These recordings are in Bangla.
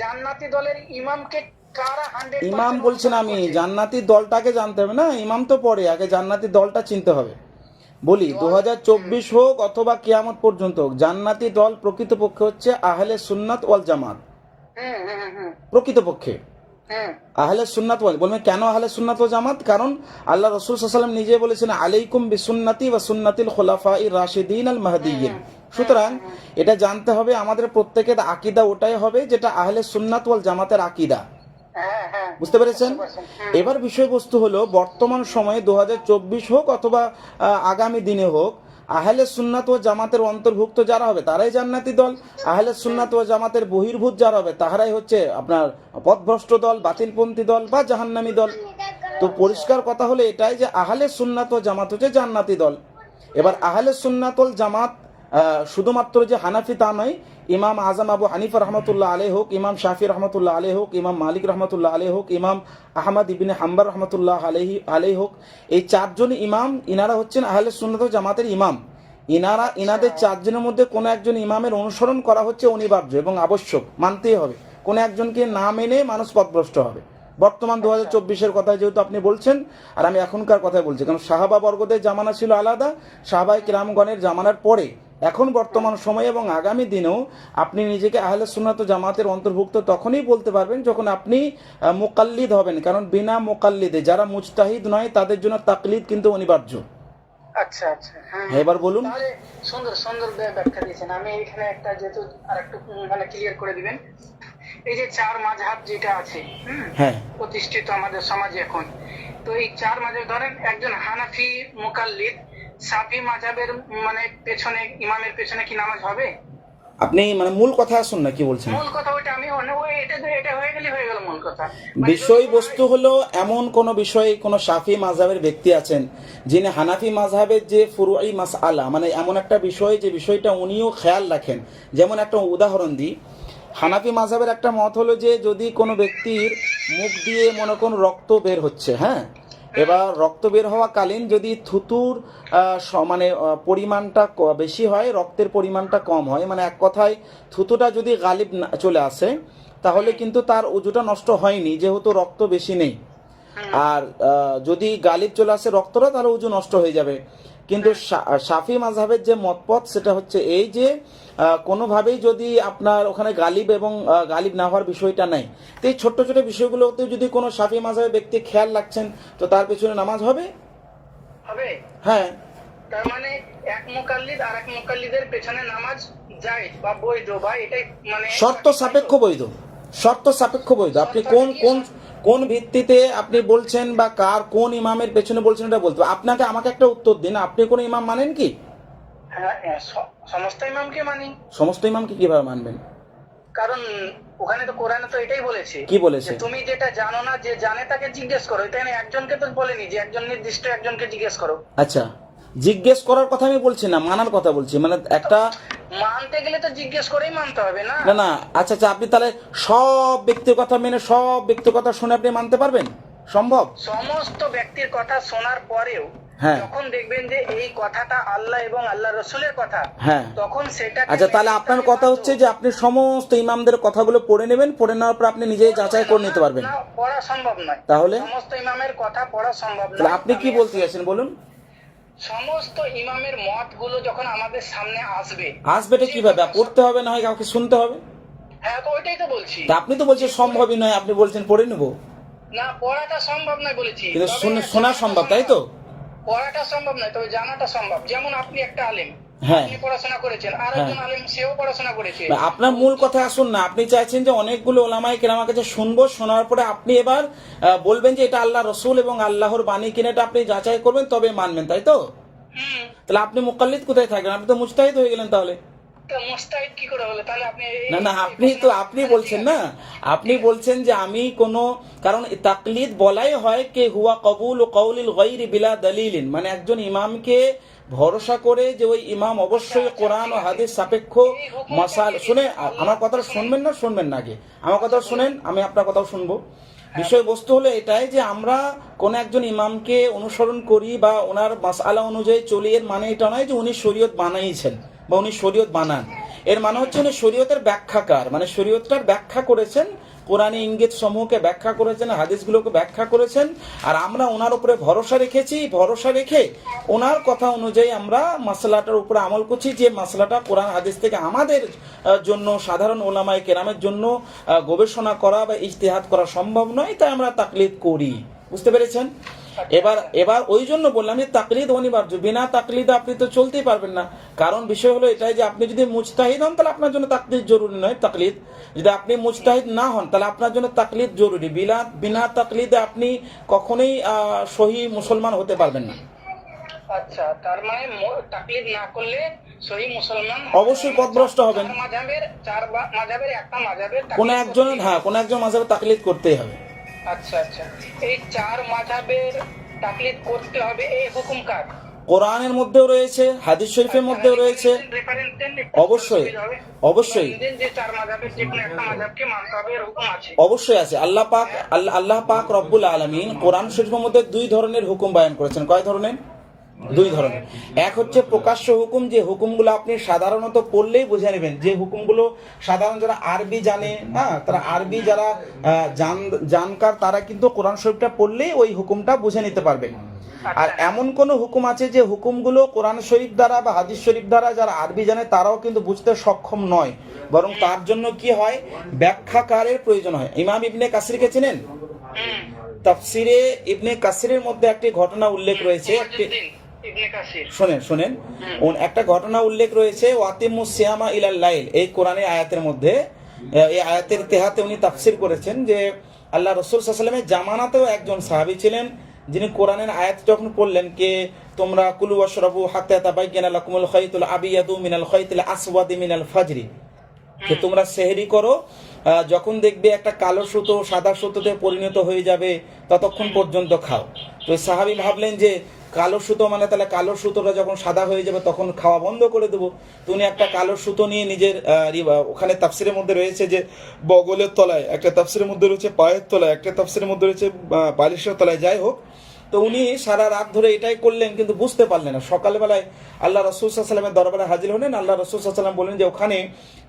জান্নাতি দলের ইমামকে ইমাম বলছেন আমি জান্নাতি দলটাকে জানতে হবে না ইমাম তো পরে আগে জান্নাতি দলটা চিনতে হবে। বলি দু হাজার চব্বিশ হোক অথবা কিয়ামত পর্যন্ত হোক জান্নাতি দল প্রকৃতপক্ষে হচ্ছে আহলে সুন্নাত ওয়াল জামাত। প্রকৃতপক্ষে। আহলে সুন্নাত ওয়াল বলবেন কেন আহলে সুন্নাত ও জামাত? কারণ আল্লাহ রসুল সাল্লাম নিজে বলেছেন আলাইকুম বিসুন্নাতি ওয়া সুন্নাতিল খোলাফা ই রাশিদিন আল মাহদিয়িন সুতরাং এটা জানতে হবে আমাদের প্রত্যেকের আকিদা ওটাই হবে যেটা আহলে সুন্নাত ওয়াল জামাতের আকিদা। হ্যাঁ হ্যাঁ। বুঝতে পেরেছেন? এবার বিষয়বস্তু হলো বর্তমান সময়ে দু হাজার চব্বিশ হোক অথবা আগামী দিনে হোক আহলে সুন্নাত ও জামাতের অন্তর্ভুক্ত যারা হবে তারাই জান্নাতি দল। আহলে সুন্নাত ও জামাতের বহির্ভূত যারা হবে তাহারাই হচ্ছে আপনার পথভ্রষ্ট দল বাতিলপন্থী দল বা জাহান্নামী দল। তো পরিষ্কার কথা হলো এটাই যে আহলে সুন্নাত ও জামাত হচ্ছে জান্নাতি দল। এবার আহলে সুন্নাতল জামাত শুধুমাত্র যে হানাফি তা নয় ইমাম আজম আবু হানিফা রহমতুল্লাহ আলে হোক ইমাম শাফি রহমতুল্লাহ আলে হোক ইমাম মালিক রহমতুল্লাহ আলে হোক ইমাম আহমদ ইবিনে হাম্বার রহমতুল্লাহ আলহি আলে হোক এই চারজন ইমাম ইনারা হচ্ছেন আহলে সুন্নত জামাতের ইমাম। ইনারা ইনাদের চারজনের মধ্যে কোনো একজন ইমামের অনুসরণ করা হচ্ছে অনিবার্য এবং আবশ্যক মানতেই হবে। কোনো একজনকে না মেনে মানুষ পথভ্রষ্ট হবে। বর্তমান দু হাজার চব্বিশের কথা যেহেতু আপনি বলছেন আর আমি এখনকার কথাই বলছি কারণ সাহাবা বর্গদের জামানা ছিল আলাদা সাহাবাই কিরামগণের জামানার পরে। এখন বর্তমান সময়ে এবং আগামী দিনেও আপনি নিজেকে আহলে সুন্নাত জামাতের অন্তর্ভুক্ত তখনই বলতে পারবেন যখন আপনি মোকাল্লিদ হবেন। কারণ বিনা মোকাল্লিদে যারা মুজতাহিদ নয় তাদের জন্য তাকলিদ কিন্তু অনিবার্য। আচ্ছা আচ্ছা। হ্যাঁ এবার বলুন। সুন্দর সুন্দর ব্য- ব্যাখ্যা দিয়েছেন। আমি এখানে একটা যেহেতু আর একটু মানে ক্লিয়ার করে দিবেন। এই যে চার মাঝহাব যেটা আছে হ্যাঁ। প্রতিষ্ঠিত আমাদের সমাজে এখন। তো এই চার মাঝে ধরেন একজন হানাফি মুকাল্লিদ সাফি মাঝহাবের মানে পেছনে ইমামের পেছনে কি নামাজ হবে? আপনি মানে মূল কথা আসুন না কি বলছেন? মূল কথা ওইটা আমি এটা এটা হয়ে গেলে হয়ে গেল মূল কথা। মানে বিষয়বস্তু হলো এমন কোন বিষয়ে কোন সাফি মাযহাবের ব্যক্তি আছেন যিনি হানাফি মাযহাবের যে ফুরুই মাসআলা মানে এমন একটা বিষয় যে বিষয়টা উনিও খেয়াল রাখেন। যেমন একটা উদাহরণ দিই হানাফি মাযহাবের একটা মত হলো যে যদি কোনো ব্যক্তির মুখ দিয়ে মনে কোন রক্ত বের হচ্ছে হ্যাঁ? এবার রক্ত বের হওয়া কালীন যদি থুতুর মানে পরিমাণটা বেশি হয় রক্তের পরিমাণটা কম হয় মানে এক কথায় থুতুটা যদি গালিব চলে আসে তাহলে কিন্তু তার উজুটা নষ্ট হয়নি যেহেতু রক্ত বেশি নেই। আর যদি গালিব চলে আসে রক্তটা তাহলে উজু নষ্ট হয়ে যাবে। কিন্তু শা- শাফি মাযহাবের যে মতপথ সেটা হচ্ছে এই যে কোনোভাবেই যদি আপনার ওখানে গালিব এবং গালিব না হওয়ার বিষয়টা নাই। তো এই ছোট্ট ছোট বিষয়গুলোতে যদি কোনো শাফি মাযহাবের ব্যক্তি খেয়াল রাখছেন তো তার পেছনে নামাজ হবে? হবে। হ্যাঁ। তার মানে এক মুকাল্লিদ আর এক মুকাল্লিদের পেছনে নামাজ যায় বা বৈধ বা এটাই মানে শর্ত সাপেক্ষ বৈধ। শর্ত সাপেক্ষ বৈধ। আপনি কোন কোন কোন ভিত্তিতে আপনি বলছেন বা কার কোন ইমামের পেছনে বলছেন এটা বলতে আপনাকে আমাকে একটা উত্তর দিন। আপনি কোন ইমাম মানেন কি? সমস্ত ইমামকে মানি। সমস্ত ইমামকে কীভাবে মানবেন? কারণ ওখানে তো কোরআনে তো এটাই বলেছে কি বলেছে? তুমি যেটা জানো না যে জানে তাকে জিজ্ঞেস করো। এটা একজনকে তো বলেনি যে একজন নির্দিষ্ট একজনকে জিজ্ঞেস করো। আচ্ছা জিজ্ঞেস করার কথা আমি বলছি না মানার কথা বলছি। মানে একটা মানতে গেলে তো জিজ্ঞেস করেই মানতে হবে না? না না আচ্ছা আচ্ছা আপনি তাহলে সব ব্যক্তির কথা মেনে সব ব্যক্তির কথা শুনে আপনি মানতে পারবেন? সম্ভব? সমস্ত ব্যক্তির কথা শোনার পরেও হ্যাঁ। যখন দেখবেন যে এই কথাটা আল্লাহ এবং আল্লাহ রসুলের কথা হ্যাঁ। তখন সেটা আচ্ছা তাহলে আপনার কথা হচ্ছে যে আপনি সমস্ত ইমামদের কথাগুলো পড়ে নেবেন পড়ে নেওয়ার পর আপনি নিজেই যাচাই করে নিতে পারবেন। পড়া সম্ভব নয়। তাহলে? সমস্ত ইমামের কথা পড়া সম্ভব নয়। আপনি কি বলতে চাইছেন বলুন? সমস্ত ইমামের মতগুলো যখন আমাদের সামনে আসবে আসবে এটা কীভাবে? পড়তে হবে না হয় কাউকে শুনতে হবে? হ্যাঁ তো ওইটাই তো বলছি। আপনি তো বলছেন সম্ভবই নয় আপনি বলছেন পড়ে নেব। না পড়াটা সম্ভব নয় বলেছি। কিন্তু শুনে- শোনা সম্ভব তাই তো? পড়াটা সম্ভব নয় তবে জানাটা সম্ভব। যেমন আপনি একটা আলেম হ্যাঁ। পড়াশোনা করেছেন আর আলেম সেও পড়াশোনা করেছে। আপনার মূল কথা আসুন না আপনি চাইছেন যে অনেকগুলো ওলামাই কেরামার কাছে শুনব শোনার পরে আপনি এবার বলবেন যে এটা আল্লাহ রসুল এবং আল্লাহর বাণী কিনে এটা আপনি যাচাই করবেন তবে মানবেন তাই তো? তাহলে আপনি মুকাল্লিদ কোথায় থাকবেন আপনি তো মুস্তাহিদ হয়ে গেলেন তাহলে। না না আপনি তো আপনি বলছেন না। আপনি বলছেন যে আমি কোন কারণ তাকলিদ বলাই হয় কে হুয়া কবুল ও কৌলিল গৈরি বিলা দলিলিন। মানে একজন ইমামকে ভরসা করে যে ওই ইমাম অবশ্যই কোরআন ও হাদিস সাপেক্ষ মশাল শুনে আমার কথাটা শুনবেন না? শুনবেন না আগে। আমার কথা শুনেন আমি আপনার কথাও শুনব। বিষয়বস্তু হলো এটাই যে আমরা কোন একজন ইমামকে অনুসরণ করি বা ওনার মাসআলা অনুযায়ী চলি এর মানে এটা নয় যে উনি শরীয়ত বানাইছেন। বা উনি শরীয়ত বানান। এর মানে হচ্ছে উনি শরীয়তের ব্যাখ্যাকার মানে শরীয়তটার ব্যাখ্যা করেছেন, কোরআনে ইঙ্গিত সমূহকে ব্যাখ্যা করেছেন, হাদিসগুলোকে ব্যাখ্যা করেছেন, আর আমরা ওনার উপরে ভরসা রেখেছি। ভরসা রেখে ওনার কথা অনুযায়ী আমরা মশলাটার উপরে আমল করছি, যে মশলাটা কোরআন, হাদিস থেকে আমাদের জন্য, সাধারণ ওলামায় কেরামের জন্য গবেষণা করা বা ইজতেহাদ করা সম্ভব নয়, তাই আমরা তাকলিদ করি। বুঝতে পেরেছেন? এবার এবার ওই জন্য বললাম যে তাকলিদ অনিবার্য। বিনা তাকলিদ আপনি তো চলতেই পারবেন না। কারণ বিষয় হলো এটাই যে আপনি যদি মুজতাহিদ হন তাহলে আপনার জন্য তাকলিদ জরুরি নয় তাকলিদ। যদি আপনি মুজতাহিদ না হন তাহলে আপনার জন্য তাকলিদ জরুরি। বিনা বিনা তাকলিদে আপনি কখনোই আহ, সহি মুসলমান হতে পারবেন না। আচ্ছা তার মানে তাকলিদ না করলে সহি মুসলমান অবশ্যই পথভ্রষ্ট হবেন। চার একটা কোনো একজনের হ্যাঁ কোনো একজন মাঝে তাকলিদ করতেই হবে। আচ্ছা আচ্ছা। এই চার মাঝাবের তাকলিদ করতে হবে এই হুকুম কার? কোরআনের মধ্যেও রয়েছে হাদিস শরীফের মধ্যেও রয়েছে। অবশ্যই, অবশ্যই। অবশ্যই। আছে। আল্লাহ পাক আল্লাহ আল্লাহ পাক রব্বুল আলমিন কোরআন শরীফের মধ্যে দুই ধরনের হুকুম বায়ন করেছেন। কয় ধরনের? দুই ধরনের। এক হচ্ছে প্রকাশ্য হুকুম যে হুকুমগুলো আপনি সাধারণত পড়লেই বুঝে নেবেন। যে হুকুমগুলো সাধারণ যারা আরবি জানে হ্যাঁ তারা আরবি যারা জান জানকার তারা কিন্তু কোরআন শরীফটা পড়লেই ওই হুকুমটা বুঝে নিতে পারবে আর এমন কোন হুকুম আছে যে হুকুমগুলো কোরআন শরীফ দ্বারা বা হাদিস শরীফ দ্বারা যারা আরবি জানে তারাও কিন্তু বুঝতে সক্ষম নয়। বরং তার জন্য কি হয়? ব্যাখ্যাকারের প্রয়োজন হয়। ইমাম ইবনে কাসিরকে চেনেন? তাফসিরে ইবনে কাসিরের মধ্যে একটি ঘটনা উল্লেখ রয়েছে। একটি শোনেন শোনেন। ওন- একটা ঘটনা উল্লেখ রয়েছে ওয়াতিমু সিয়ামা ইলাল লাইল। এই কোরআনের আয়াতের মধ্যে এই আয়াতের তেহাতে উনি তাফসির করেছেন যে আল্লাহ রসুল সাল্লামের জামানাতেও একজন সাহাবী ছিলেন যিনি কোরআনের আয়াত যখন পড়লেন কে তোমরা কুলু ওয়াশরাবু হাত্তা তাবাইয়ানা লাকুমুল খাইতুল আবিয়াদু মিনাল খাইতিল আসওয়াদি মিনাল ফাজরি। যে তোমরা সেহরি করো যখন দেখবে একটা কালো সুতো সাদা সুতোতে পরিণত হয়ে যাবে ততক্ষণ পর্যন্ত খাও। তো সাহাবি ভাবলেন যে কালো সুতো মানে তাহলে কালো সুতোটা যখন সাদা হয়ে যাবে তখন খাওয়া বন্ধ করে দেবো। তো উনি একটা কালো সুতো নিয়ে নিজের ওখানে তাফসিরের মধ্যে রয়েছে যে, বগলের তলায়, একটা তাফসিরের মধ্যে রয়েছে পায়ের তলায়, একটা তাফসিরের মধ্যে রয়েছে বালিশের তলায়, যাই হোক। তো উনি সারা রাত ধরে এটাই করলেন, কিন্তু বুঝতে পারলেন না। সকালবেলায় আল্লাহ রসুল সাল্লামের দরবারে হাজির হলেন, আল্লাহ রসুল সাল্লাম বললেন যে, ওখানে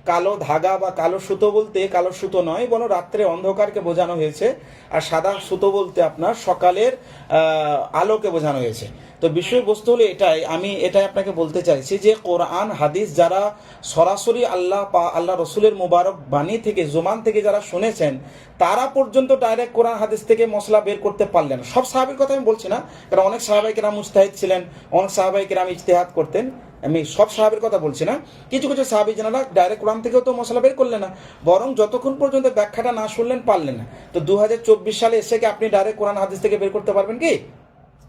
কালো ধাগা বা কালো সুতো বলতে কালো সুতো নয় বলো রাত্রে অন্ধকারকে বোঝানো হয়েছে। আর সাদা সুতো বলতে আপনার সকালের আলোকে বোঝানো হয়েছে। তো বিষয়বস্তু হলো এটাই। আমি এটাই আপনাকে বলতে চাইছি যে কোরআন, হাদিস যারা সরাসরি আল্লাহ পা, আল্লাহ রসুলের মুবারক বাণী থেকে জোমান থেকে যারা শুনেছেন, তারা পর্যন্ত ডাইরেক্ট কোরআন, হাদিস থেকে মশলা বের করতে পারলেন সব সাহাবির কথা আমি বলছি না, কারণ অনেক সাহাবাই কেরাম মুস্তাহিদ ছিলেন, অনেক সাহাবাই কেরাম ইজতেহাদ করতেন। আমি সব সাহাবের কথা বলছি না। কিছু কিছু সাহাবি জানারা ডাইরেক্ট কোরআন থেকেও তো মশলা বের করলেন না, বরং যতক্ষণ পর্যন্ত ব্যাখ্যাটা না শুনলেন পারলেন না। তো দু হাজার চব্বিশ সালে এসে কি আপনি ডাইরেক্ট কোরআন হাদিস থেকে বের করতে পারবেন কি?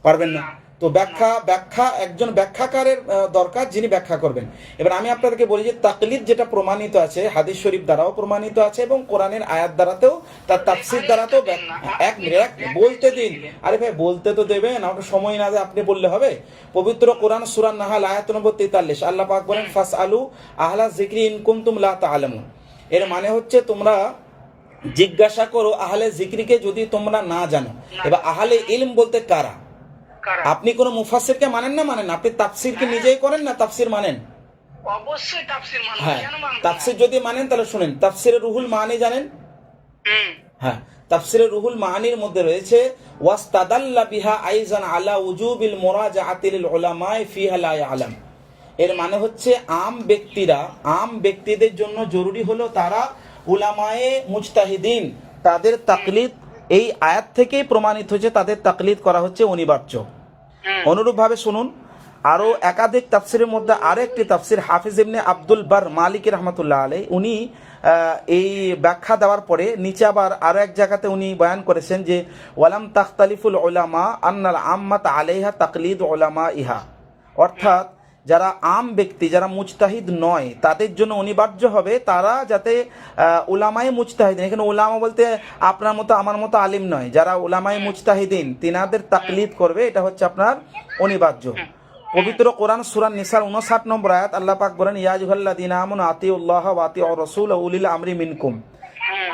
পারবেন না। তো ব্যাখ্যা ব্যাখ্যা, একজন ব্যাখ্যাকারের দরকার যিনি ব্যাখ্যা করবেন। এবার আমি আপনাদেরকে বলি যে তাকলিদ যেটা প্রমাণিত আছে, হাদিস শরীফ দ্বারাও প্রমাণিত আছে এবং কোরআনের আয়াত দ্বারাতেও, তার তাফসির দ্বারাতেও এক মিনিট বলতে দিন। আরে ভাই, বলতে তো দেবেন, আমাকে সময় না দেয়, আপনি বললে হবে? পবিত্র কোরআন সুরান নাহাল, আয়াত নম্বর তেতাল্লিশ। আল্লাহ পাক বলেন ফাস আলু আহলা জিক্রি ইনকুম তুম লা তাআলামুন। এর মানে হচ্ছে তোমরা জিজ্ঞাসা করো আহলে জিক্রিকে যদি তোমরা না জানো। এবার আহলে ইলম বলতে কারা? আপনি কোন মুফাসসিরকে মানেন না মানেন? আপনি তাফসির কি নিজেই করেন না তাফসির মানেন? অবশ্যই তাফসীর মানব হ্যাঁ? তাফসির যদি মানেন তাহলে শুনেন। তাফসিরের রুহুল মানি জানেন? হ্যাঁ। তাফসিরের রুহুল মানির মধ্যে রয়েছে ওয়াস্তাদাল্লা বিহা আইজান আলা উজুবিল মুরাজাআতিল উলামায়ে ফিহা লা ইয়ালাম। এর মানে হচ্ছে আম ব্যক্তিরা আম ব্যক্তিদের জন্য জরুরি হলো তারা উলামায়ে মুজতাহিদিন তাদের তাকলিদ এই আয়াত থেকেই প্রমাণিত হয়েছে তাদের তাকলিদ করা হচ্ছে অনিবার্য। অনুরূপভাবে শুনুন আরও একাধিক তাফসিরের মধ্যে আরও একটি তাফসির হাফিজ ইবনে আব্দুল বার মালিক রহমতুল্লাহ আলাই উনি এই ব্যাখ্যা দেওয়ার পরে নিচে আবার আরও এক জায়গাতে উনি বয়ান করেছেন যে ওয়ালাম তাখতালিফুল ওলামা আন্নাল আম্মাত আলাইহা তাকলিদ ওলামা ইহা অর্থাৎ যারা আম ব্যক্তি যারা মুজতাহিদ নয় তাদের জন্য অনিবার্য হবে তারা যাতে আহ, উলামায়ে মুজতাহিদিন এখানে উলামা বলতে আপনার মতো আমার মতো আলিম নয় যারা উলামায়ে মুজতাহিদিন তিনাদের তাকলিদ করবে এটা হচ্ছে আপনার অনিবার্য। পবিত্র কোরআন সুরান নিসার উনষাট নম্বর আয়াত আল্লাহ পাক বলেন ইয়াজুহাল্লাদিন আমন আতি আতিউল্লাহ ওয়াতি রসুল উলিল আমরি মিনকুম।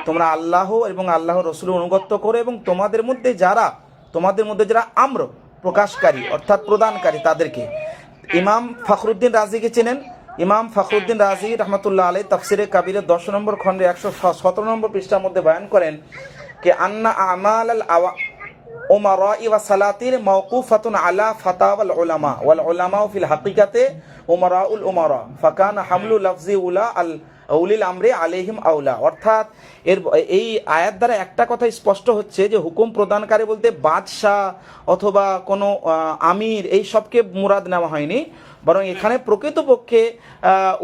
তোমরা আল্লাহ এবং আল্লাহ রসুল অনুগত্য করো এবং তোমাদের মধ্যে যারা তোমাদের মধ্যে যারা আম্র প্রকাশকারী অর্থাৎ প্রদানকারী তাদেরকে ইমাম ফখরুদ্দিন রাজিকে চেনেন? ইমাম ফখরুদ্দিন রাজি রহমতুল্লাহ আলী তফসিরে কাবিরের দশ নম্বর খণ্ডে একশো সতেরো নম্বর পৃষ্ঠার মধ্যে বয়ান করেন কে আন্না আমাল আল আওয়া ওমার ওয়া সালাতির মৌকুফাতুন আলা ফাতাওয়াল ওলামা ওয়াল ওলামা ফিল হাকিকাতে উমারাউল ওমারা ফাকান হামলু লফজি উলা আল উলিল আমরে আলাইহিম আউলা। অর্থাৎ এর এই আয়াত দ্বারা একটা কথা স্পষ্ট হচ্ছে যে হুকুম প্রদানকারী বলতে বাদশাহ অথবা কোনো আমির, এই সবকে মুরাদ নেওয়া হয়নি। বরং এখানে প্রকৃতপক্ষে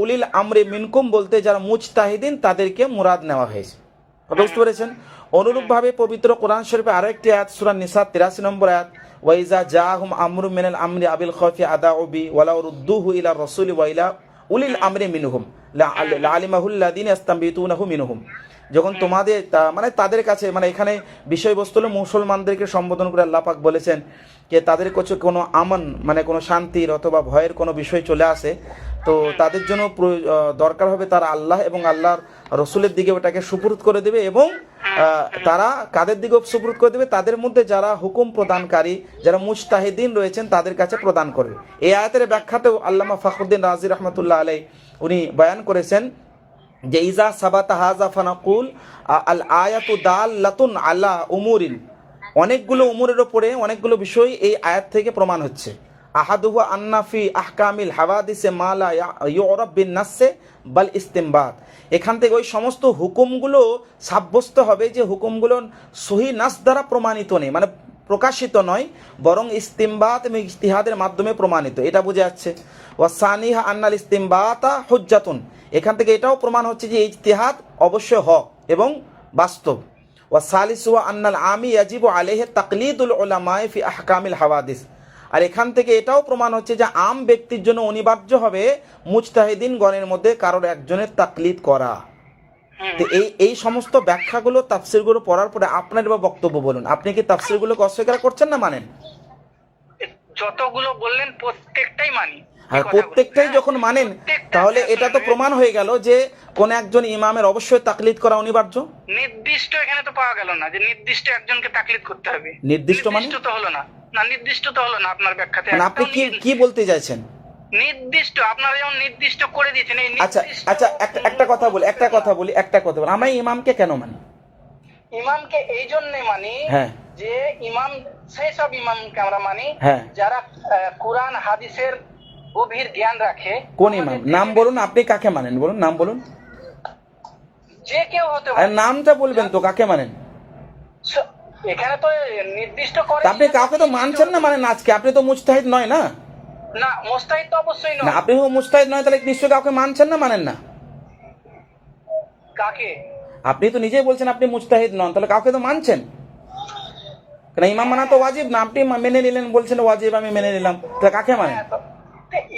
উলিল আমরে মিনকুম বলতে যারা মুজতাহিদিন তাদেরকে মুরাদ নেওয়া হয়েছে। কথা বুঝতে পেরেছেন? অনুরূপভাবে পবিত্র কোরআন শরীফে আরও একটি আয়াত সুরান নিসা 83 নম্বর আয়াত, ওয়াইজা জাহুম আমরু মিনাল আমরি আবিল খাফি আদাউবি ওয়ালাউ রুদ্দুহু ইলা রসুল, ওয়াইলা উলিল আমরি মিনহুম। لعلمه الذين يستنبطونه منهم. যখন তোমাদের তা- মানে তাদের কাছে মানে এখানে বিষয়বস্তু হলো মুসলমানদেরকে সম্বোধন করে আল্লাহ পাক বলেছেন যে তাদের কাছে কোনো আমন মানে কোনো শান্তির অথবা ভয়ের কোনো বিষয় চলে আসে তো তাদের জন্য দরকার হবে তারা আল্লাহ এবং আল্লাহর রসুলের দিকে ওটাকে সুপুরুত করে দেবে এবং তারা কাদের দিকে সুপুরুত করে দেবে? তাদের মধ্যে যারা হুকুম প্রদানকারী যারা মুজতাহিদিন রয়েছেন তাদের কাছে প্রদান করবে। এই আয়াতের ব্যাখ্যাতেও আল্লামা ফখরুদ্দিন রাজি রহমতুল্লাহ আলাই উনি বয়ান করেছেন যে ইজা সাবাতা হাজা ফানাকুল আল আয়াতু দাল লাতুন আলা উমুরিন। অনেকগুলো উমুরের ওপরে অনেকগুলো বিষয় এই আয়াত থেকে প্রমাণ হচ্ছে। আহাদুহু আন্নাফি আহকামিল হাওয়াদিসে মালা ইউরব বিন নাসে বাল ইস্তেমবাদ। এখান থেকে ওই সমস্ত হুকুমগুলো সাব্যস্ত হবে যে হুকুমগুলো সহি নাস দ্বারা প্রমাণিত নেই। মানে প্রকাশিত নয়, বরং ইস্তিমবাত এবং ইস্তিহাদের মাধ্যমে প্রমাণিত। এটা বোঝা যাচ্ছে। ওয়াসানিহা আন্নাল ইস্তিমবাতা হজ্জাতুন। এখান থেকে এটাও প্রমাণ হচ্ছে যে ইজতিহাদ অবশ্যই হক এবং বাস্তব। ও ওয়াসালিসুয়া আন্নাল আমি ইয়াজিব আলেহে তাকলিদুল ওলামায়ে ফি আহকামিল হাওয়াদিস। আর এখান থেকে এটাও প্রমাণ হচ্ছে যে আম ব্যক্তির জন্য অনিবার্য হবে মুজতাহিদিন গণের মধ্যে কারোর একজনের তাকলিদ করা। তো এই এই সমস্ত ব্যাখ্যাগুলো তাফসিরগুলো পড়ার পরে আপনার এবার বক্তব্য বলুন। আপনি কি তাফসিরগুলোকে অস্বীকার করছেন না মানেন? যতগুলো বললেন প্রত্যেকটাই মানি। আর প্রত্যেকটাই হ্যাঁ, যখন মানেন তাহলে এটা তো প্রমাণ হয়ে গেল যে কোন একজন ইমামের অবশ্যই তাকলিদ করা অনিবার্য। নির্দিষ্ট এখানে তো পাওয়া গেল না যে নির্দিষ্ট একজনকে তাকলিদ করতে হবে। নির্দিষ্ট মানে? তো হলো না। না নির্দিষ্ট তো হলো না আপনার ব্যাখ্যাতে। মানে আপনি কি কি বলতে চাইছেন? নির্দিষ্ট আপনারা যেমন নির্দিষ্ট করে দিয়েছেন এই আচ্ছা আচ্ছা একটা একটা কথা বলি একটা কথা বলি একটা কথা বলি। আমরা ইমামকে কেন মানি? ইমামকে এই জন্য মানি হ্যাঁ। যে ইমাম সেই সব ইমামকে আমরা মানি হ্যাঁ। যারা কোরআন হাদিসের গভীর জ্ঞান রাখে। কোন ইমাম? নাম বলুন আপনি কাকে মানেন? বলুন নাম বলুন। যে কেউ হতে পারে। নামটা বলবেন তো কাকে মানেন? এখানে তো নির্দিষ্ট করে আপনি কাউকে তো মানছেন না মানে আজকে? আপনি তো মুজতাহিদ নয় না? না মোস্তাহিদ তো অবশ্যই না আপনি তো মুজতাহিদ নয় তাহলে নিশ্চয়ই কাউকে মানছেন না মানেন না? কাকে? আপনি তো নিজেই বলছেন আপনি মুজতাহিদ নন তাহলে কাউকে তো মানছেন? কেন ইমাম মানা তো ওয়াজিব? না আপনি মেনে নিলেন বলছেন ওয়াজিব আমি মেনে নিলাম। তাহলে কাকে মানেন? হ্যাঁ, তো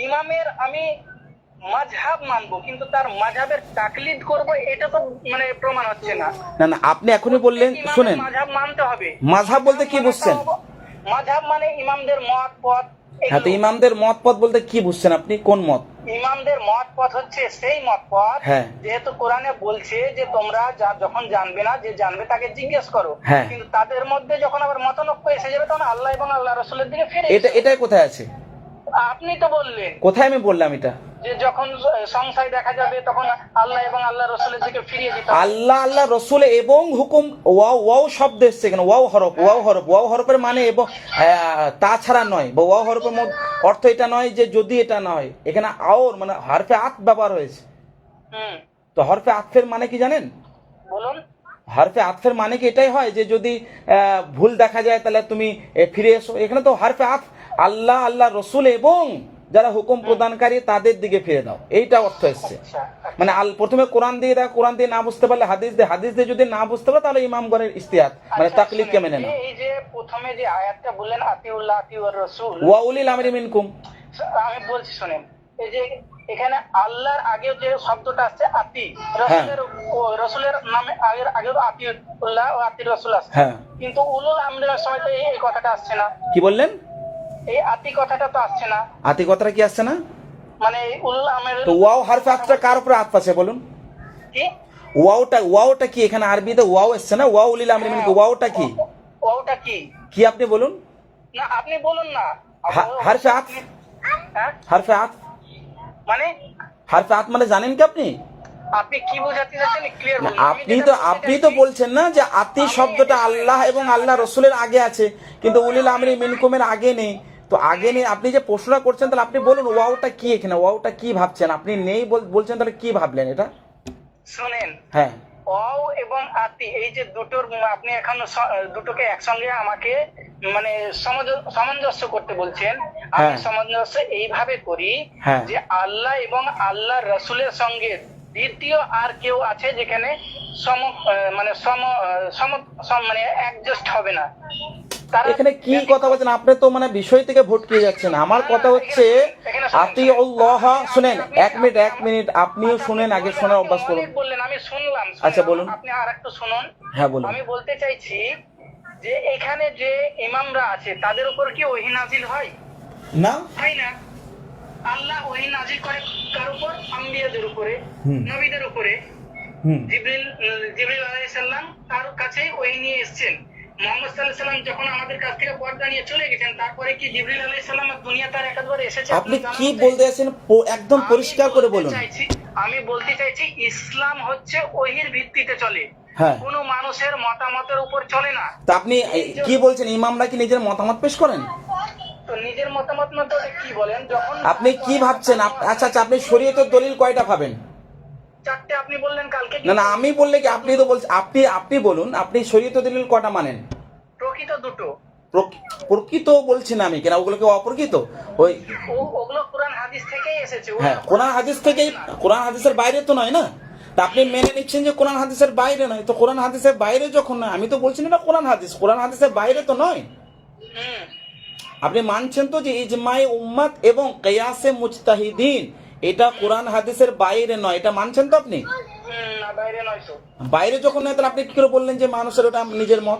ইমামের আমি মাঝহাব মানবো কিন্তু তার মাঝহাবের তাকলিদ করব এটা তো মানে প্রমাণ হচ্ছে না। না না আপনি এখনই বললেন শুনেন। মাঝহাব মানতে হবে। মাঝহাব বলতে কি বুঝছেন? মাঝহাব মানে ইমামদের মত পথ হ্যাঁ তো ইমামদের মত পথ বলতে কি বুঝছেন আপনি কোন মত ইমামদের মত পথ হচ্ছে সেই মত পথ হ্যাঁ। যেহেতু কোরআনে বলছে যে তোমরা যা- যখন জানবে না যে জানবে তাকে জিজ্ঞেস করো হ্যাঁ। কিন্তু তাদের মধ্যে যখন আবার মতনক্য এসে যাবে তখন আল্লাহ এবং আল্লাহ রসুলের দিকে ফিরে এটা। এটাই কোথায় আছে আপনি তো বললেন কোথায় আমি বললাম এটা যখন সংশয় দেখা যাবে তখন আল্লাহ এবং আল্লাহ রসুলের দিকে ফিরিয়ে দিতে আল্লাহ আল্লাহ রসুল এবং হুকুম ওয়াও ওয়াও শব্দ এসছে এখানে ওয়াও হরফ ওয়াও হরফ ওয়াও হরফের মানে এবং তাছাড়া নয় বা ওয়াও হরফের অর্থ এটা নয় যে যদি এটা নয়। এখানে আওর মানে হরফে আত ব্যবহার হয়েছে। তো হরফে আতফের মানে কি জানেন? বলুন। হরফে আতফের মানে কি এটাই হয় যে যদি ভুল দেখা যায় তাহলে তুমি ফিরে এসো। এখানে তো হরফে আত আল্লাহ আল্লাহ রসুল এবং যারা হুকুম প্রদানকারী তাদের দিকে ফিরে দাও এইটা অর্থ এসছে। আচ্ছা মানে আল প্রথমে কোরআন দিয়ে দেয় কোরআন দিয়ে না বুঝতে পারলে হাদিস দিয়ে হাদিস দিয়ে যদি না বুঝতে পারে তাহলে ইমামগণের ইস্তিহাদ মানে আচ্ছা, তাকলিদকে মেনে না এই- যে প্রথমে যে আয়াতটা বললেন আতিউল্লাহ আতিউর রসুল। ওয়াউলিল আমরি মিনকুম। আমি বলছি শোনেন এই যে এখানে আল্লাহর আগেও যে শব্দটা আছে আতি হ্যাঁ। রসুলের ও রসুলের নামে আগের আগেও আতিউল্লাহ ও আতি রসুল আছে। হ্যাঁ। কিন্তু উলুল আমরের সময় তো এই কথাটা আসছে না। কি বললেন? এই আতি কথাটা তো আসছে না। আতি কথাটা কি আসছে না? মানে এই উলুল আমের তো ওয়াও হারফে আতটা কার উপরে আত পাচ্ছে বলুন? কি? ওয়াওটা ওয়াওটা কি এখানে আরবিতে ওয়াও এসছে না? ওয়াউলিল আমরি মিনকুম ওয়াওটা কি? ওটা কি? কি আপনি বলুন? না আপনি বলুন না। হারফে আত? হ্যাঁ? হারফে আত? মানে? হারফে আত মানে জানেন কি আপনি? আপনি কি বোঝাতে চাচ্ছেন? ক্লিয়ার বলুন। আপনি তো আপনি তো বলছেন না যে আতি শব্দটা আল্লাহ এবং আল্লাহ রসুলের আগে আছে কিন্তু উলিল আমরি মিনকুমের আগে নেই। তো আগে নেই আপনি যে প্রশ্নটা করছেন তাহলে আপনি বলুন ওয়াওটা কি এখানে? ওয়াওটা কি ভাবছেন? আপনি নেই বলছেন তাহলে কি ভাবলেন এটা? শুনেন। হ্যাঁ। অও এবং আতি এই যে দুটোর আপনি এখন দুটোকে একসঙ্গে আমাকে মানে সামঞ্জস্য করতে বলছেন। আমি হ্যাঁ। সামঞ্জস্য এইভাবে করি হ্যাঁ। যে আল্লাহ এবং আল্লাহ রসুলের সঙ্গে দ্বিতীয় আর কেউ আছে যেখানে সম মানে সম সম মানে অ্যাডজাস্ট হবে না। এখানে কি কথা বলছেন? আপনি তো মানে বিষয় থেকে ভটকে যাচ্ছেন। আমার কথা হচ্ছে আতি আল্লাহ শুনেন এক মিনিট এক মিনিট আপনিও শুনেন আগে শোনার অভ্যাস করুন। বললেন আমি শুনলাম আচ্ছা, বলুন। আপনি আর একটু শুনুন। হ্যাঁ বলুন। আমি বলতে চাইছি যে এখানে যে ইমামরা আছে তাদের উপর কি ওহি নাজিল হয়? না। হয় না। আল্লাহ ওহি নাজিল করে কার উপর? আম্বিয়াদের উপরে নবীদের উপরে। জিবরিল জিবরিল আলাইহিস সালাম তার কাছে ওহি নিয়ে এসেছেন। মোহাম্মদ সাল্লাম যখন আমাদের কাছ থেকে পর্দা নিয়ে চলে গেছেন তারপরে কি জিবরিল দুনিয়া তার একবার এসেছে আপনি কি বলতে চাইছেন? একদম পরিষ্কার করে বলুন। আমি বলতে চাইছি ইসলাম হচ্ছে ওহির ভিত্তিতে চলে। হ্যাঁ। কোনো মানুষের মতামতের উপর চলে না। তা আপনি কি বলছেন? ইমামরা কি নিজের মতামত পেশ করেন? তো নিজের মতামত মতো কি বলেন? যখন আপনি কি ভাবছেন? আচ্ছা আচ্ছা আপনি শরীয়তের দলিল কয়টা পাবেন চারটে আপনি বললেন কালকে না না আমি বললে কি আপনি তো বলছেন আপনি আপনি বলুন আপনি শরীয়তের দলিল কটা মানেন? প্রকৃত দুটো। প্রক- প্রকৃত বলছেন আমি কেন? ওগুলোকে অপ্রকৃত? ওই ওগুলো কোরআন হাদিস থেকেই এসেছে হ্যাঁ কোরআন হাদিস থেকেই কোরআন হাদিসের বাইরে তো নয় না? তা আপনি মেনে নিচ্ছেন যে কোরআন হাদিসের বাইরে নয় তো কোরআন হাদিসের বাইরে যখন নয় আমি তো বলছি না কোরআন হাদিস কোরআন হাদিসের বাইরে তো নয়। আপনি মানছেন তো যে ইজমাই উম্মাত এবং কেয়াসে মুজতাহিদিন এটা কোরআন হাদিসের বাইরে নয় এটা মানছেন তো আপনি? বাইরে যখন নয় তাহলে আপনি কি করে বললেন যে মানুষের ওটা নিজের মত?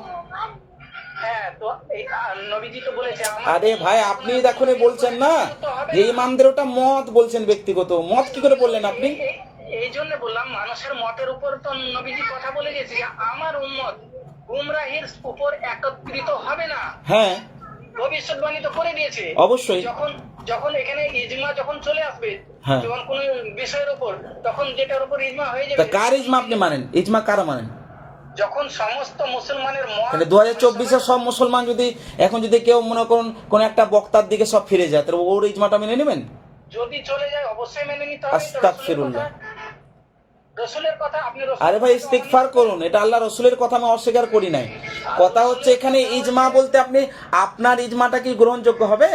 হ্যাঁ আরে ভাই আপনি এখনই বলছেন না যে ইমামদের ওটা মত বলছেন ব্যক্তিগত মত কি করে বললেন আপনি? এই- জন্য বললাম মানুষের মতের উপর তো নবীজি কথা বলে গেছে যে আমার উম্মত গুমরাহির উপর একত্রিত হবে না। হ্যাঁ। ভবিষ্যৎবাণী তো করে দিয়েছে। অবশ্যই। যখন যখন এখানে ইজমা যখন চলে আসবে হ্যাঁ। যখন কোন বিষয়ের উপর তখন যেটার উপর ইজমা হয়ে যাবে কার ইজমা আপনি মানেন? ইজমা কারা মানেন? যখন সমস্ত মুসলমানের তাহলে দু হাজার চব্বিশে সব মুসলমান যদি এখন যদি কেউ মনে করুন কোন একটা বক্তার দিকে সব ফিরে যায় তাহলে ওর ইজমাটা মেনে নেবেন? যদি চলে যায় অবশ্যই মেনে নিতে হবে। আস্তাগফিরুল্লাহ। রসুলের কথা- আপনি আরে ভাই ইস্তিগফার করুন। এটা আল্লাহ রসুলের কথা আমি অস্বীকার করি নাই। কথা হচ্ছে এখানে ইজমা বলতে আপনি আপনার ইজমাটা কি গ্রহণযোগ্য হবে?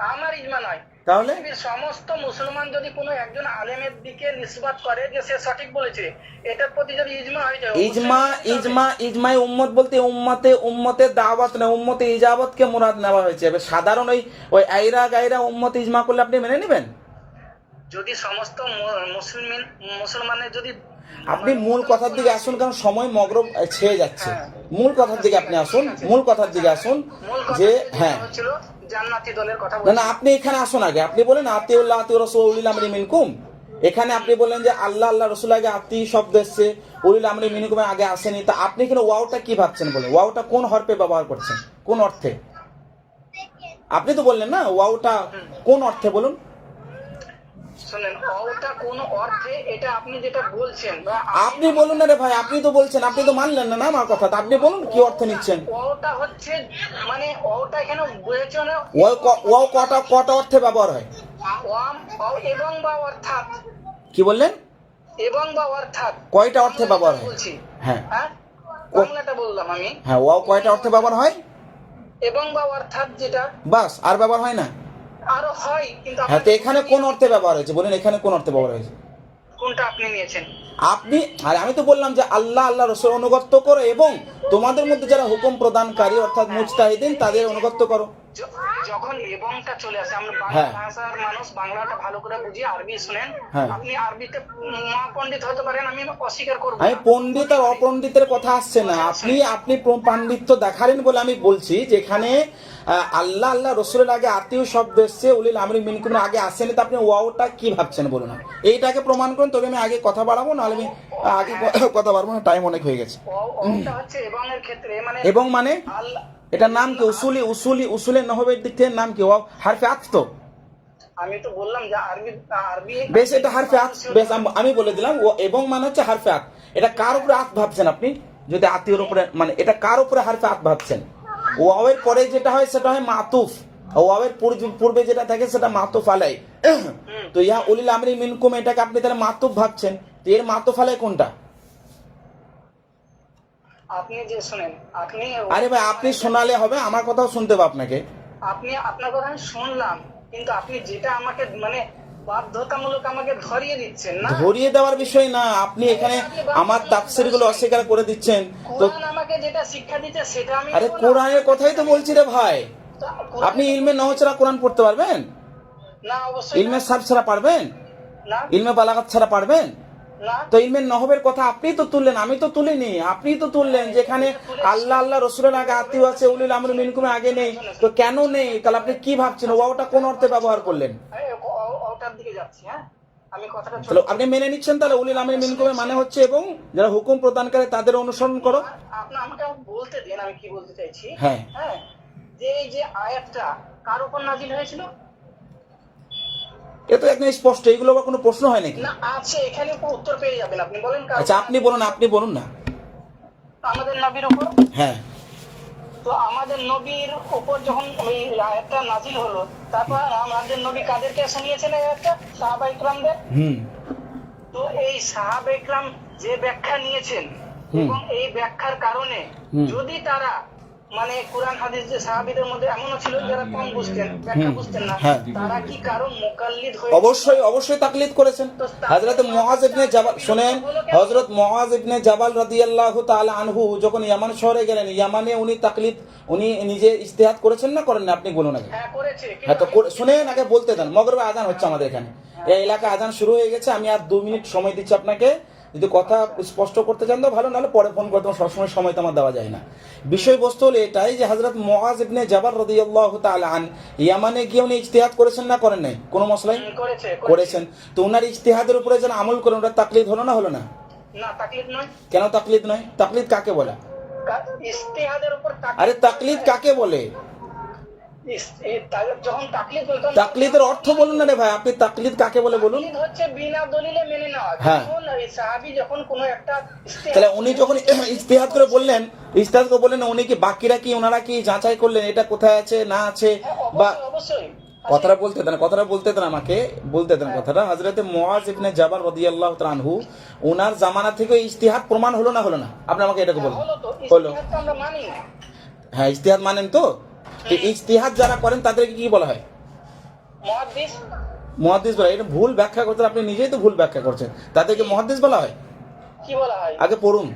আমার ইজমা নয়। তাহলে? সমস্ত মুসলমান যদি কোনো একজন আলেমের দিকে নিষ্পাত করে যে সে সঠিক বলেছে এটার প্রতি যদি ইজমা হয়ে যায় ইজমা। ইজমা ইজমাই উম্মত বলতে উম্মতে উম্মতে দাওয়াত না উম্মতে ইজাবতকে মুরাদ নেওয়া হয়েছে। এবার সাধারণ ওই ওই আইরা গাইরা উম্মত ইজমা করলে আপনি মেনে নেবেন? যদি সমস্ত মু- মুসলিম মুসলমানের যদি আপনি মূল কথার দিকে আসুন কারণ সময় মগরব ছেয়ে যাচ্ছে। মূল কথার দিকে আপনি আসুন মূল কথার দিকে আসুন যে হ্যাঁ। জান্নাতি দলের কথা বলছি না আপনি এখানে আসুন আগে। আপনি বলেন আতিউল্লাহ আতি রসুল আমরি মিনকুম। এখানে আপনি বললেন যে আল্লাহ আল্লাহ রসুল আগে আতি শব্দ এসছে উলিল আমরি মিনকুম আগে আসেনি। তা আপনি এখানে ওয়াওটা কি ভাবছেন বলেন? ওয়াওটা কোন হরপে ব্যবহার করছেন? কোন অর্থে? আপনি তো বললেন না ওয়াওটা কোন অর্থে বলুন? শুনেন ওটা কোন অর্থে এটা আপনি যেটা বলছেন বা আপনি বলুন না রে ভাই আপনি তো বলছেন আপনি তো মানলেন না না আমার কথা আপনি বলুন কি অর্থ নিচ্ছেন? হচ্ছে মানে এখানে বুঝেছ না কটা কটা অর্থে ব্যবহার হয়? এবং বা অর্থাৎ। কি বললেন? এবং বা অর্থাৎ। কয়টা অর্থে ব্যবহার হয়? বলছি হ্যাঁ। হ্যাঁ? বাংলাটা বললাম আমি। হ্যাঁ ওয়াও কয়টা অর্থে ব্যবহার হয়? এবং বা অর্থাৎ যেটা বাস আর ব্যবহার হয় না? আরও হয় কিন্তু হ্যাঁ তো এখানে কোন অর্থে ব্যবহার হয়েছে? বলেন এখানে কোন অর্থে ব্যবহার হয়েছে? কোনটা আপনি নিয়েছেন? আপনি আর আমি তো বললাম যে আল্লাহ আল্লাহ রসুল অনুগত্য করো এবং তোমাদের মধ্যে যারা হুকুম প্রদানকারী অর্থাৎ মুজতাহিদিন তাদের অনুগত্য করো। যখন এবংটা চলে আসে আমরা বাংলা হ্যাঁ। ভাষার মানুষ বাংলাটা ভালো করে বুঝি আরবি শুনেন হ্যাঁ। আপনি আরবিতে মহাপণ্ডিত হতে পারেন আমি অস্বীকার করব আমি। পণ্ডিত আর অপণ্ডিতের কথা আসছে না আপনি আপনি পাণ্ডিত্য দেখালেন বলে আমি বলছি যেখানে আল্লাহ আল্লাহ রসুলের আগে আত্মীয় শব্দ এসছে উলিল আমরি মিনকুমের আগে আসেনি তো আপনি ওয়াওটা কি ভাবছেন বলুন এইটাকে প্রমাণ করুন তবে আমি আগে কথা বাড়াবো নাহলে আমি আগে কথা বাড়বো না টাইম অনেক হয়ে গেছে এবং এর ক্ষেত্রে মানে এবং মানে আল্লাহ এটার নাম কি? উসুলি উসুলি উসুলের নহবের দিক থেকে নাম কি? হারফে আত তো। আমি তো বললাম যে আরবি আরবি বেশ এটা হারফে আত বেশ আমি বলে দিলাম ও এবং মানে হচ্ছে হারফে আত। এটা কার উপরে আত ভাবছেন আপনি? যদি আত্মীয়র উপরে মানে এটা কার উপরে হারফে আত ভাবছেন? ওয়াওয়ের পরে যেটা হয় সেটা হয় মাতুফ। ওয়াওয়ের পূর্বে- পূর্বে যেটা থাকে সেটা মাতুফ আলাই। তো ইহা উলিল আমরি মিনকুম এটাকে আপনি তাহলে মাতুফ ভাবছেন। তো এর মাতুফ আলাই কোনটা? আপনি যে শুনেন আপনি আরে ভাই আপনি শোনালে হবে আমার কথাও শুনতে হবে আপনাকে। আপনি আপনার কথা আমি শুনলাম কিন্তু আপনি যেটা আমাকে মানে বাধ্যতামূলক আমাকে ধরিয়ে দিচ্ছেন না? ধরিয়ে দেওয়ার বিষয় না আপনি এখানে আমার তাফসিরগুলো অস্বীকার করে দিচ্ছেন। তো আমাকে যেটা শিক্ষা দিচ্ছে সেটা আমি আরে কোরআনের কথাই তো বলছি রে ভাই। আপনি ইলমে নহচরা কোরআন পড়তে পারবেন? না অবশ্যই ইলমে। সার ছাড়া পারবেন? না। ইলমে বালাগাত ছাড়া পারবেন? তো ইলমে নহবের কথা আপনি তো তুললেন আমি তো তুলিনি আপনি তো তুললেন যেখানে আল্লাহ আল্লাহ রসুলের আগে আত্মীয় আছে উলিল আমরুল মিনকুমে আগে নেই তো কেন নেই? তাহলে আপনি কি ভাবছেন? ওটা কোন অর্থে ব্যবহার করলেন? হ্যাঁ? আপনি মেনে নিচ্ছেন তাহলে উলিল আমরুল মিনকুমের মানে হচ্ছে এবং যারা হুকুম প্রদান করে তাদের অনুসরণ করো। আপনি আমাকে বলতে দেন আমি কি বলতে চাইছি। হ্যাঁ। হ্যাঁ যে এই যে আয়াতটা কার উপর নাজিল হয়েছিল? এ তো একদম স্পষ্ট এগুলো আবার কোনো প্রশ্ন হয় নাকি? না আছে এখানে উত্তর পেয়ে যাবেন আপনি বলেন আচ্ছা আপনি বলুন আপনি বলুন না। আমাদের নবীর উপর? হ্যাঁ। তো আমাদের নবীর উপর যখন ওই আয়াতটা নাজিল হলো তারপর আমাদের নবী কাদেরকে শুনিয়েছেন আয়াতটা? সাহাবা ইকরামদের? হুম। তো এই সাহাবা ইকরাম যে ব্যাখ্যা নিয়েছেন। এবং এই ব্যাখ্যার কারণে যদি তারা মানে কোরআন হাদিস যে সাহাবীদের মধ্যে এমনও ছিল যারা কম বুঝতেন ব্যাখ্যা বুঝতেন না। হ্যাঁ। তারা কি কারও মোকাল্লিদ হয়ে অবশ্যই অবশ্যই তাকলিদ করেছেন। হযরত মুআজ ইবনে জাবাল শুনেন হযরত মুআজ ইবনে জাবাল রাদিয়াল্লাহু তাআলা আনহু যখন ইয়ামান শহরে গেলেন ইয়ামানে উনি তাকলিদ উনি নিজে ইজতিহাদ করেছেন না করেন না আপনি বলুন আগে। হ্যাঁ করেছে হ্যাঁ তো শুনেন আগে বলতে দেন। মগরবে আজান হচ্ছে আমাদের এখানে। এই এলাকায় আজান শুরু হয়ে গেছে আমি আর দু মিনিট সময় দিচ্ছি আপনাকে। যদি কথা স্পষ্ট করতে চান তো ভালো নাহলে পরে ফোন করে তোমার সবসময় সময় তো আমার দেওয়া যায় না। বিষয়বস্তু হলো এটাই যে হযরত মুআজ ইবনে জাবাল রাদিয়াল্লাহু আন ইয়ামানে গিয়ে উনি ইজতিহাদ করেছেন না করেন নাই? কোনো মশলাই? করেছে। করেছেন। তো ওনার ইজতিহাদের উপরে যেন আমল করেন ওটা তাকলিদ হলো না হলো না? কেন তাকলিদ নয়? তাকলিদ কাকে বলে? আরে তাকলিদ কাকে বলে ইস- এ তা- যখন তাকলিদ বলতাম তাকলিদের অর্থ বলুন না রে ভাই আপনি তাকলিদ কাকে বলে বলুন? হচ্ছে বিনা দলিলে মেনে নেওয়া। হ্যাঁ। সাহাবী যখন কোনো একটা তাহলে উনি যখন ইস্তেহাদ করে বললেন ইস্তেহাদ করে বললেন উনি কি বাকিরা কি ওনারা কি যাচাই করলেন এটা কোথায় আছে না আছে? হ্যাঁ, বা অবশ্যই। কথাটা বলতে দেন কথাটা বলতে দেন আমাকে বলতে দেন কথাটা। হজরতে মুআজ ইবনে জাবাল রাদিয়াল্লাহু তাআলা আনহু ওনার জামানা থেকে ইস্তিহাদ প্রমাণ হলো না হলো না? আপনি আমাকে এটাকে বলুন। হলো হ্যাঁ ইস্তিহাদ মানেন তো? তো ইস্তিহাদ যারা করেন তাদেরকে কি বলা হয়? মহাদিস বলা হয়। এটা ভুল ব্যাখ্যা করতে আপনি নিজেই তো ভুল ব্যাখ্যা করছেন। তাদেরকে মহাদিস বলা হয়? কি বলা হয়? আগে পড়ুন।